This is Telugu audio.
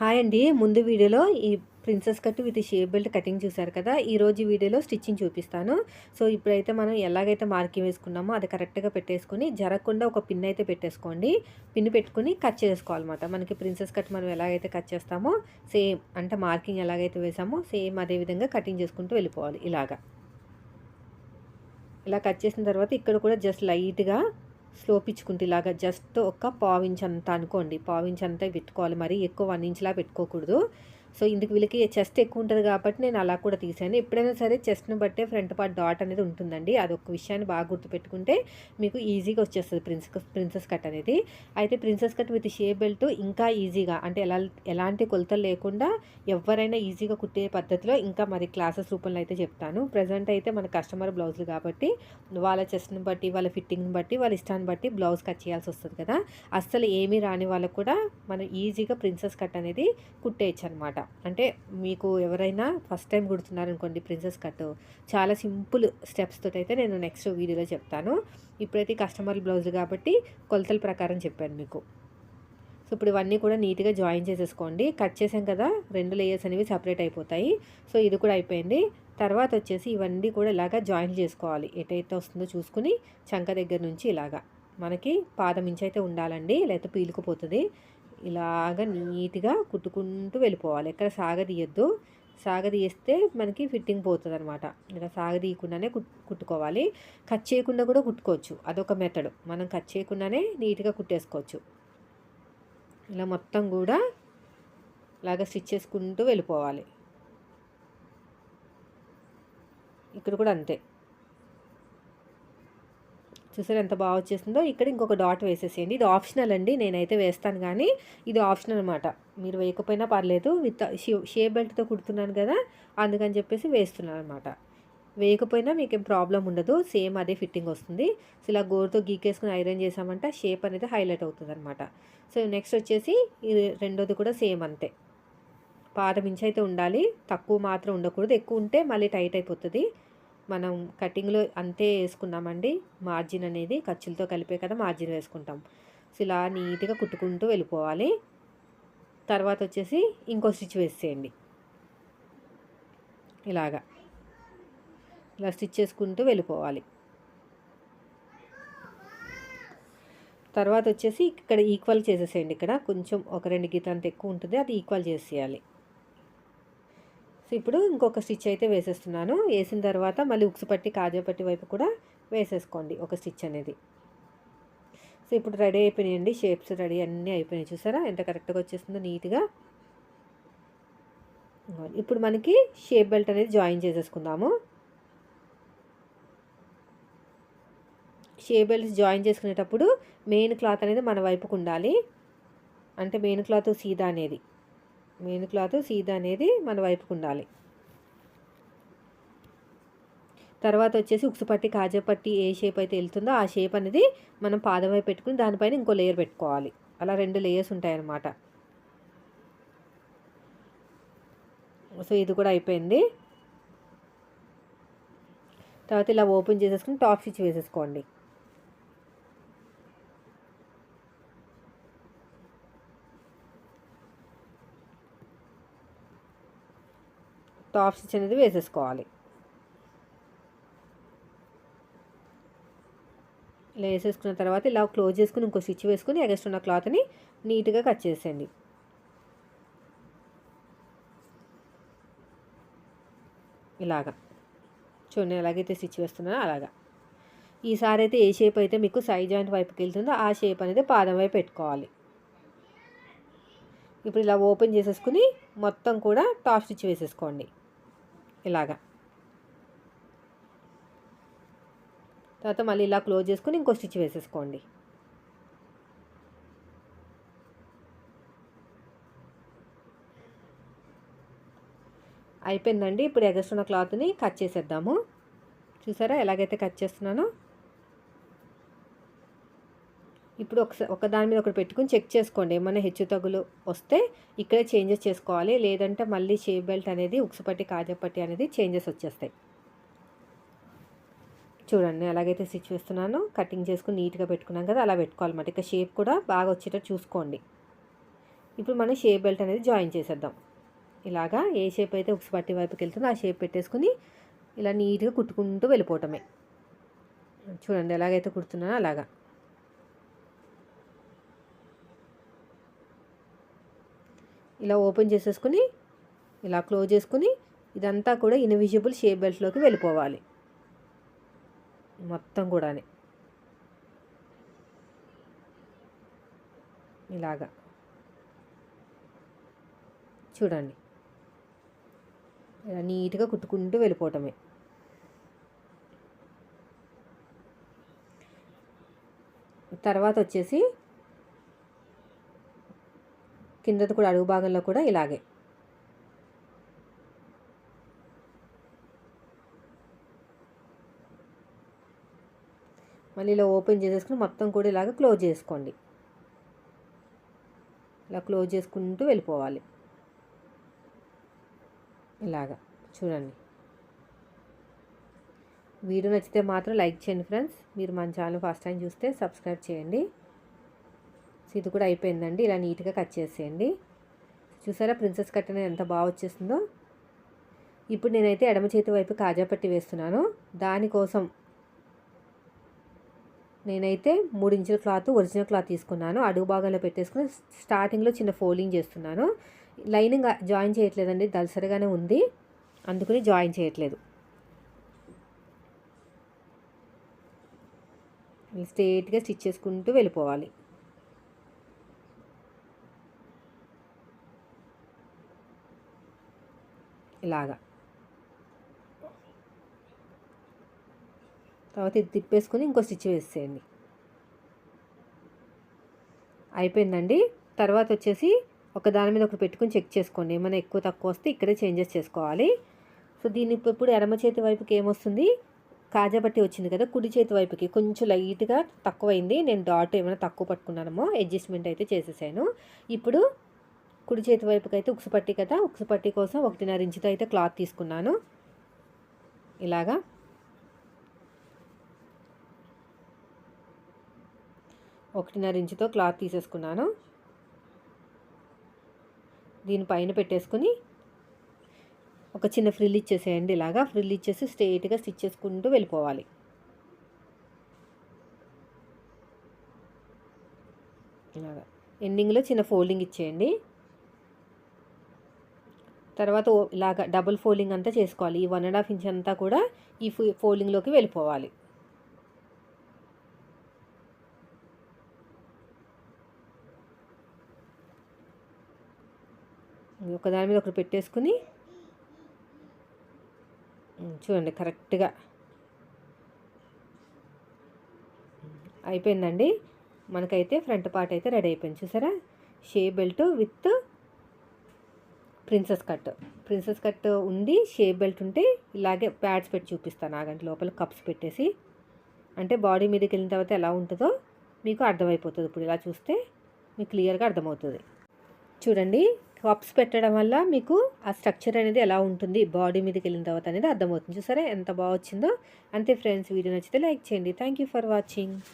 హాయ్ అండి. ముందు వీడియోలో ఈ princess cut with shape belt cutting చూసారు కదా ఈరోజు వీడియోలో స్టిచ్చింగ్ చూపిస్తాను. సో ఇప్పుడైతే మనం ఎలాగైతే మార్కింగ్ వేసుకున్నామో అది కరెక్ట్గా పెట్టేసుకొని జరగకుండా ఒక పిన్ అయితే పెట్టేసుకోండి. పిన్ పెట్టుకుని కట్ చేసుకోవాలన్నమాట మనకి ప్రిన్సెస్ కట్ మనం ఎలాగైతే కట్ చేస్తామో సేమ్ అంటే మార్కింగ్ ఎలాగైతే వేసామో సేమ్ అదే విధంగా కటింగ్ చేసుకుంటూ వెళ్ళిపోవాలి ఇలాగా. ఇలా కట్ చేసిన తర్వాత ఇక్కడ కూడా జస్ట్ లైట్గా స్లోప్ ఇచ్చుకుంటే ఇలాగా జస్ట్ ఒక పావించ్ అంత అనుకోండి. పావించ్ అంతా పెట్టుకోవాలి మరి ఎక్కువ వన్ ఇంచ్లా పెట్టుకోకూడదు. సో ఇందుకు వీళ్ళకి చెస్ట్ ఎక్కువ ఉంటుంది కాబట్టి నేను అలా కూడా తీసాను ఎప్పుడైనా సరే చెస్ట్ని బట్టే ఫ్రంట్ పార్ట్ డాట్ అనేది ఉంటుందండి. అది ఒక విషయాన్ని బాగా గుర్తుపెట్టుకుంటే మీకు ఈజీగా వచ్చేస్తుంది ప్రిన్స్ ప్రిన్సెస్ కట్ అనేది. అయితే princess cut with shape belt ఇంకా ఈజీగా అంటే ఎలా ఎలాంటి కొలతలు లేకుండా ఎవరైనా ఈజీగా కుట్టే పద్ధతిలో ఇంకా మరి క్లాసెస్ రూపంలో అయితే చెప్తాను. ప్రజెంట్ అయితే మన కస్టమర్ బ్లౌజులు కాబట్టి వాళ్ళ చెస్ట్ని బట్టి వాళ్ళ ఫిట్టింగ్ని బట్టి వాళ్ళ ఇష్టాన్ని బట్టి బ్లౌజ్ కట్ చేయాల్సి వస్తుంది కదా. అస్సలు ఏమీ రాని వాళ్ళకు కూడా మనం ఈజీగా ప్రిన్సెస్ కట్ అనేది కుట్టేయచ్చు అనమాట అంటే మీకు ఎవరైనా ఫస్ట్ టైం కుడుతున్నారనుకోండి ప్రిన్సెస్ కట్ చాలా సింపుల్ స్టెప్స్ అయితే నేను నెక్స్ట్ వీడియోలో చెప్తాను. ఇప్పుడైతే కస్టమర్ బ్లౌజ్ కాబట్టి కొలతల ప్రకారం చెప్పాను మీకు. సో ఇప్పుడు ఇవన్నీ కూడా నీట్గా జాయిన్ చేసేసుకోండి. కట్ చేసాం కదా రెండు లేయర్స్ అనేవి సపరేట్ అయిపోతాయి. సో ఇది కూడా అయిపోయింది. తర్వాత వచ్చేసి ఇవన్నీ కూడా ఇలాగా జాయిన్ చేసుకోవాలి. ఎటైతే వస్తుందో చూసుకుని చంక దగ్గర నుంచి ఇలాగా. మనకి పాదం ఇంచైతే ఉండాలండి లేకపోతే పీలుకుపోతుంది. ఇలాగ నీట్గా కుట్టుకుంటూ వెళ్ళిపోవాలి. ఎక్కడ సాగదీయద్దు సాగదీస్తే మనకి ఫిట్టింగ్ పోతుంది అనమాట ఇలా సాగదీయకుండానే కుట్టుకోవాలి. కట్ చేయకుండా కూడా కుట్టుకోవచ్చు. అదొక మెథడ్. మనం కట్ చేయకుండానే నీట్గా కుట్టేసుకోవచ్చు. ఇలా మొత్తం కూడా ఇలాగ స్టిచ్ చేసుకుంటూ వెళ్ళిపోవాలి. ఇక్కడ కూడా అంతే. చూసారు ఎంత బాగా వచ్చేసిందో ఇక్కడ ఇంకొక డాట్ వేసేసేయండి. ఇది ఆప్షనల్ అండి నేనైతే వేస్తాను కానీ ఇది ఆప్షనల్ అనమాట మీరు వేయకపోయినా పర్లేదు విత్ షే బెల్ట్తో కుడుతున్నాను కదా అందుకని చెప్పేసి వేస్తున్నాను అనమాట వేయకపోయినా మీకు ఏం ప్రాబ్లం ఉండదు సేమ్ అదే ఫిట్టింగ్ వస్తుంది. సో ఇలా గోరుతో గీకేసుకుని ఐరన్ చేసామంటే షేప్ అనేది హైలైట్ అవుతుంది అనమాట సో నెక్స్ట్ వచ్చేసి ఇది రెండోది కూడా సేమ్ అంతే. పాదం ఇంచ్ అయితే ఉండాలి తక్కువ మాత్రం ఉండకూడదు. ఎక్కువ ఉంటే మళ్ళీ టైట్ అయిపోతుంది. మనం కటింగ్లో అంతే వేసుకున్నామండి. మార్జిన్ అనేది ఖర్చులతో కలిపే కదా మార్జిన్ వేసుకుంటాం. సో ఇలా నీట్గా కుట్టుకుంటూ వెళ్ళిపోవాలి. తర్వాత వచ్చేసి ఇంకో స్టిచ్ వేసేయండి. ఇలాగా. ఇలా స్టిచ్ చేసుకుంటూ వెళ్ళిపోవాలి. తర్వాత వచ్చేసి ఇక్కడ ఈక్వల్ చేసేసేయండి. ఇక్కడ కొంచెం ఒక రెండు గీత అంత ఎక్కువ ఉంటుంది. అది ఈక్వల్ చేసేయాలి. సో ఇప్పుడు ఇంకొక స్టిచ్ అయితే వేసేస్తున్నాను. వేసిన తర్వాత మళ్ళీ ఉక్సు పట్టి కాజా పట్టి వైపు కూడా వేసేసుకోండి ఒక స్టిచ్ అనేది. సో ఇప్పుడు రెడీ అయిపోయినాయండి. షేప్స్ రెడీ అన్నీ అయిపోయినాయి. చూసారా? ఎంత కరెక్ట్గా వచ్చేస్తుందో నీట్గా. ఇప్పుడు మనకి షేప్ బెల్ట్ అనేది జాయిన్ చేసేసుకుందాము. షేప్ బెల్ట్స్ జాయిన్ చేసుకునేటప్పుడు మెయిన్ క్లాత్ అనేది మన వైపుకు ఉండాలి. అంటే మెయిన్ క్లాత్ సీదా అనేది. మెయిన్ క్లాత్ సీదా అనేది మన వైపుకు ఉండాలి. తర్వాత వచ్చేసి ఉక్సు పట్టి కాజా పట్టి ఏ షేప్ అయితే వెళ్తుందో ఆ షేప్ అనేది మనం పాదం వైపు పెట్టుకుని దానిపైన ఇంకో లేయర్ పెట్టుకోవాలి. అలా రెండు లేయర్స్ ఉంటాయన్నమాట. సో ఇది కూడా అయిపోయింది. తర్వాత ఇలా ఓపెన్ చేసేసుకుని టాప్ స్టిచ్ వేసేసుకోండి. టాప్ స్టిచ్ అనేది వేసేసుకోవాలి. ఇలా వేసేసుకున్న తర్వాత ఇలా క్లోజ్ చేసుకుని ఇంకో స్టిచ్ వేసుకుని ఎగస్ట్ ఉన్న క్లాత్ని నీట్గా కట్ చేసేయండి. ఇలాగా. చూడండి ఎలాగైతే స్టిచ్ వేస్తున్నానో అలాగా. ఈసారి అయితే ఏ షేప్ అయితే మీకు సై జాయింట్ వైపుకి వెళ్తుందో ఆ షేప్ అనేది పాదం వైపు పెట్టుకోవాలి. ఇప్పుడు ఇలా ఓపెన్ చేసేసుకుని మొత్తం కూడా టాప్ స్టిచ్ వేసేసుకోండి. ఇలాగా. తర్వాత మళ్ళీ ఇలా క్లోజ్ చేసుకుని ఇంకో స్టిచ్ వేసేసుకోండి. అయిపోయిందండి. ఇప్పుడు ఎగస్తున్న క్లాత్ని కట్ చేసేద్దాము. చూసారా ఎలాగైతే కట్ చేస్తున్నానో? ఇప్పుడు ఒకసారి ఒక దాని మీద ఒకటి పెట్టుకుని చెక్ చేసుకోండి. ఏమైనా హెచ్చు తగులు వస్తే ఇక్కడే చేంజెస్ చేసుకోవాలి. లేదంటే మళ్ళీ షేప్ బెల్ట్ అనేది ఉక్సుపట్టి కాజపట్టి అనేది చేంజెస్ వచ్చేస్తాయి. చూడండి ఎలాగైతే స్టిచ్ వేస్తున్నానో. కటింగ్ చేసుకుని నీట్గా పెట్టుకున్నాం కదా అలా పెట్టుకోవాలన్నమాట ఇక షేప్ కూడా బాగా వచ్చేటట్టు చూసుకోండి. ఇప్పుడు మనం షేప్ బెల్ట్ అనేది జాయిన్ చేసేద్దాం. ఇలాగా ఏ షేప్ అయితే ఉక్స్ పట్టి వైపుకి వెళ్తుందో ఆ షేప్ పెట్టేసుకుని ఇలా నీట్గా కుట్టుకుంటూ వెళ్ళిపోవటమే. చూడండి ఎలాగైతే కుడుతున్నానో అలాగా. ఇలా ఓపెన్ చేసేసుకుని ఇలా క్లోజ్ చేసుకుని ఇదంతా కూడా ఇన్విజిబుల్ షేప్ బెల్ట్లోకి వెళ్ళిపోవాలి. మొత్తం కూడా ఇలాగా. చూడండి. ఇలా నీట్గా కుట్టుకుంటూ వెళ్ళిపోవటమే. తర్వాత వచ్చేసి కిందది కూడా అడుగు భాగంలో కూడా ఇలాగే. మళ్ళీ ఇలా ఓపెన్ చేసేసుకుని మొత్తం కూడా ఇలాగ క్లోజ్ చేసుకోండి. ఇలా క్లోజ్ చేసుకుంటూ వెళ్ళిపోవాలి. ఇలాగా చూడండి. వీడియో నచ్చితే మాత్రం లైక్ చేయండి ఫ్రెండ్స్. మీరు మన ఛానల్ ఫస్ట్ టైం చూస్తే సబ్స్క్రైబ్ చేయండి. సో ఇది కూడా అయిపోయిందండి. ఇలా నీట్గా కట్ చేసేయండి. చూసారా ప్రిన్సెస్ కట్ అనేది ఎంత బాగా వచ్చేస్తుందో ఇప్పుడు నేనైతే ఎడమ చేతి వైపు కాజా పట్టి వేస్తున్నాను. దానికోసం నేనైతే మూడు ఇంచుల క్లాత్ ఒరిజినల్ క్లాత్ తీసుకున్నాను. అడుగు భాగంలో పెట్టేసుకుని స్టార్టింగ్లో చిన్న ఫోల్డింగ్ చేస్తున్నాను. లైనింగ్ జాయిన్ చేయట్లేదండి. దలసరిగానే ఉంది. అందుకని జాయిన్ చేయట్లేదు. స్ట్రేట్గా స్టిచ్ చేసుకుంటూ వెళ్ళిపోవాలి. ఇలాగా. తర్వాత ఇది తిప్పేసుకొని ఇంకో స్టిచ్ వేసేయండి. అయిపోయిందండి. తర్వాత వచ్చేసి ఒక దాని మీద ఒకటి పెట్టుకుని చెక్ చేసుకోండి. ఏమైనా ఎక్కువ తక్కువ వస్తే ఇక్కడే చేంజెస్ చేసుకోవాలి. సో దీన్ని ఇప్పుడు ఎడమ చేతి వైపుకి ఏమొస్తుంది? కాజాబట్టి వచ్చింది కదా కుడి చేతి వైపుకి. కొంచెం లైట్గా తక్కువైంది. నేను డాట్ ఏమైనా తక్కువ పట్టుకున్నానమో అడ్జస్ట్మెంట్ అయితే చేసేసాను. ఇప్పుడు కుడి చేతి వైపుకి అయితే ఉక్సు పట్టి కదా ఉక్సు పట్టి కోసం ఒకటిన్నర ఇంచుతో అయితే క్లాత్ తీసుకున్నాను. ఇలాగా. ఒకటిన్నర ఇంచుతో క్లాత్ తీసేసుకున్నాను. దీనిపైన పెట్టేసుకుని ఒక చిన్న ఫ్రిల్ ఇచ్చేసేయండి. ఇలాగా ఫ్రిల్ ఇచ్చేసి స్ట్రైట్గా స్టిచ్ చేసుకుంటూ వెళ్ళిపోవాలి. ఇలాగా. ఎండింగ్లో చిన్న ఫోల్డింగ్ ఇచ్చేయండి. తర్వాత ఇలాగ డబుల్ ఫోల్డింగ్ అంతా చేసుకోవాలి. ఈ వన్ అండ్ హాఫ్ ఇంచ్ అంతా కూడా ఈ ఫోల్డింగ్లోకి వెళ్ళిపోవాలి. ఒకదాని మీద ఒకటి పెట్టేసుకుని చూడండి కరెక్ట్గా అయిపోయిందండి. మనకైతే ఫ్రంట్ పార్ట్ అయితే రెడీ అయిపోయింది. చూసారా? Shape belt with princess cut. Princess cut ఉండి షేప్ బెల్ట్ ఉంటే ఇలాగే ప్యాడ్స్ పెట్టి చూపిస్తాను ఆగంటే లోపల కప్స్ పెట్టేసి. అంటే బాడీ మీదకి వెళ్ళిన తర్వాత ఎలా ఉంటుందో మీకు అర్థమైపోతుంది. ఇప్పుడు ఇలా చూస్తే మీకు క్లియర్గా అర్థమవుతుంది. చూడండి కప్స్ పెట్టడం వల్ల మీకు ఆ స్ట్రక్చర్ అనేది ఎలా ఉంటుంది? బాడీ మీదకి వెళ్ళిన తర్వాత అనేది అర్థమవుతుంది. చూసారా ఎంత బాగా వచ్చిందో? అంతే ఫ్రెండ్స్ వీడియో నచ్చితే లైక్ చేయండి. Thank you for watching.